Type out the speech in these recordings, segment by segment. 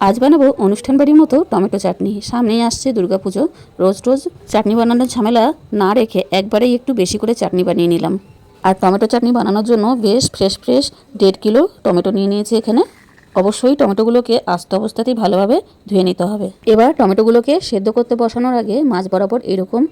আজ বানাবো অনুষ্ঠান বাড়ির মতো টমেটো চাটনি। সামনেই আসছে দুর্গাপুজো। রোজ রোজ চাটনি বানানোর ঝামেলা না রেখে একবারেই একটু বেশি করে চাটনি বানিয়ে নিলাম। আর টমেটো চাটনি বানানোর জন্য বেশ ফ্রেশ ফ্রেশ দেড় কিলো টমেটো নিয়ে নিয়েছি এখানে। অবশ্যই টমেটোগুলোকে আস্ত অবস্থাতেই ভালোভাবে ধুয়ে নিতে হবে। এবার টমেটোগুলোকে সেদ্ধ করতে বসানোর আগে মাছ বরাবর এরকম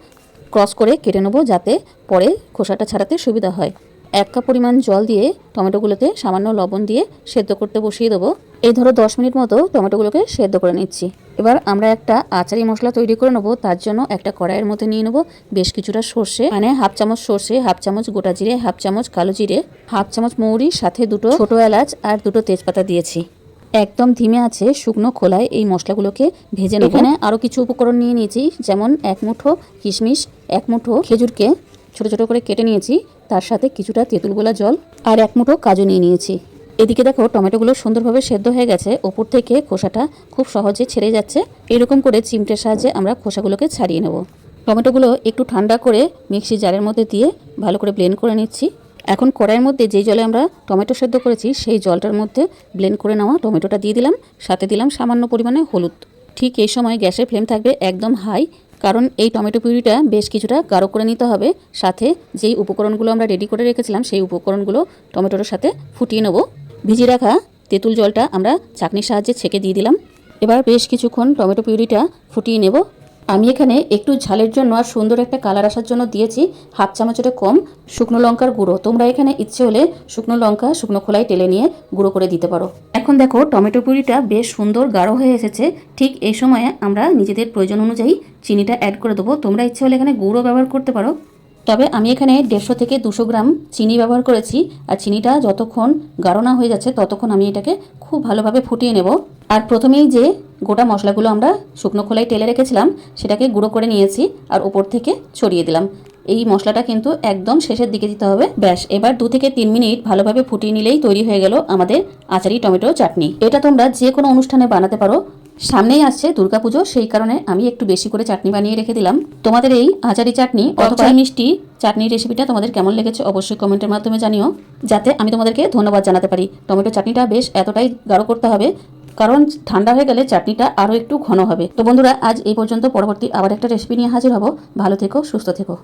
ক্রস করে কেটে নেব যাতে পরে খোসাটা ছাড়াতে সুবিধা হয়। এক কাপ পরিমাণ জল দিয়ে টমেটোগুলোতে সামান্য লবণ দিয়ে সেদ্ধ করতে বসিয়ে দেবো। এই ধরো দশ মিনিট মতো টমেটোগুলোকে সেদ্ধ করে নিচ্ছি। এবার আমরা একটা আচারি মশলা তৈরি করে নেব, তার জন্য একটা কড়াইয়ের মধ্যে নিয়ে নেব বেশ কিছুটা সর্ষে মানে হাফ চামচ সর্ষে, হাফ চামচ গোটা জিরে, হাফ চামচ কালো জিরে, হাফ চামচ মৌরি, সাথে দুটো ছোটো এলাচ আর দুটো তেজপাতা দিয়েছি। একদম ধিমে আছে শুকনো খোলায় এই মশলাগুলোকে ভেজে নেব। এখানে আরও কিছু উপকরণ নিয়ে নিয়েছি, যেমন এক মুঠো কিশমিশ, এক মুঠো খেজুরকে ছোট ছোট করে কেটে নিয়েছি, তার সাথে কিছুটা তেঁতুল গোলা জল আর এক মুঠো কাজু নিয়ে নিয়েছি। এদিকে দেখো, টমেটোগুলো সুন্দরভাবে সেদ্ধ হয়ে গেছে। ওপর থেকে খোসাটা খুব সহজে ছেড়ে যাচ্ছে। এরকম করে চিমটের সাহায্যে আমরা খোসাগুলোকে ছাড়িয়ে নেব। টমেটোগুলো একটু ঠান্ডা করে মিক্সি জারের মধ্যে দিয়ে ভালো করে ব্লেন্ড করে নিচ্ছি। এখন কড়াইয়ের মধ্যে যেই জলে আমরা টমেটো সেদ্ধ করেছি, সেই জলটার মধ্যে ব্লেন্ড করে নেওয়া টমেটোটা দিয়ে দিলাম। সাথে দিলাম সামান্য পরিমাণে হলুদ। ঠিক এই সময় গ্যাসের ফ্লেম থাকবে একদম হাই, কারণ এই টমেটো পিউরিটা বেশ কিছুটা গাঢ় করে নিতে হবে। সাথে যেই উপকরণগুলো আমরা রেডি করে রেখেছিলাম, সেই উপকরণগুলো টমেটোর সাথে ফুটিয়ে নেব। ভিজিয়ে রাখা তেঁতুল জলটা আমরা চাকনির সাহায্যে ছেঁকে দিয়ে দিলাম। এবার বেশ কিছুক্ষণ টমেটো পিউরিটা ফুটিয়ে নেব। আমি এখানে একটু ঝালের জন্য আর সুন্দর একটা কালার আসার জন্য দিয়েছি হাফ চামচের কম শুকনো লঙ্কার গুঁড়ো। তোমরা এখানে ইচ্ছে হলে শুকনো লঙ্কা, শুকনো খোলায় টেলে নিয়ে গুঁড়ো করে দিতে পারো। এখন দেখো টমেটো পুরিটা বেশ সুন্দর গাঢ় হয়ে এসেছে। ঠিক এই সময়ে আমরা নিজেদের প্রয়োজন অনুযায়ী চিনিটা অ্যাড করে দেবো। তোমরা ইচ্ছে হলে এখানে গুঁড়ো ব্যবহার করতে পারো। তবে আমি এখানে দেড়শো থেকে দুশো গ্রাম চিনি ব্যবহার করেছি, আর চিনিটা যতক্ষণ গাঢ় না হয়ে যাচ্ছে ততক্ষণ আমি এটাকে খুব ভালোভাবে ফুটিয়ে নেব। আর প্রথমেই যে গোটা মশলাগুলো আমরা শুকনো খোলায় টেলে রেখেছিলাম, সেটাকে গুঁড়ো করে নিয়েছি আর ওপর থেকে ছড়িয়ে দিলাম। এই মশলাটা কিন্তু একদম শেষের দিকে দিতে হবে। ব্যাস, এবার দু থেকে তিন মিনিট ভালোভাবে ফুটিয়ে নিলেই তৈরি হয়ে গেল আমাদের আচারি টমেটো চাটনি। এটা তোমরা যে কোনো অনুষ্ঠানে বানাতে পারো সামনেই আসছে দুর্গাপুজো সেই কারণে আমি একটু বেশি করে চাটনি বানিয়ে রেখে দিলাম। তোমাদের এই আচারি চাটনি অথবা মিষ্টি চাটনির রেসিপিটা তোমাদের কেমন লেগেছে অবশ্যই কমেন্টের মাধ্যমে জানিও যাতে আমি তোমাদেরকে ধন্যবাদ জানাতে পারি। টমেটো চাটনিটা বেশ এতটাই গাঢ় করতে হবে কারণ ঠান্ডা হয়ে গেলে চাটনিটা আরও একটু ঘন হবে। তো বন্ধুরা আজ এই পর্যন্ত পরবর্তী আবার একটা রেসিপি নিয়ে হাজির হব। ভালো থেকো সুস্থ থেকো।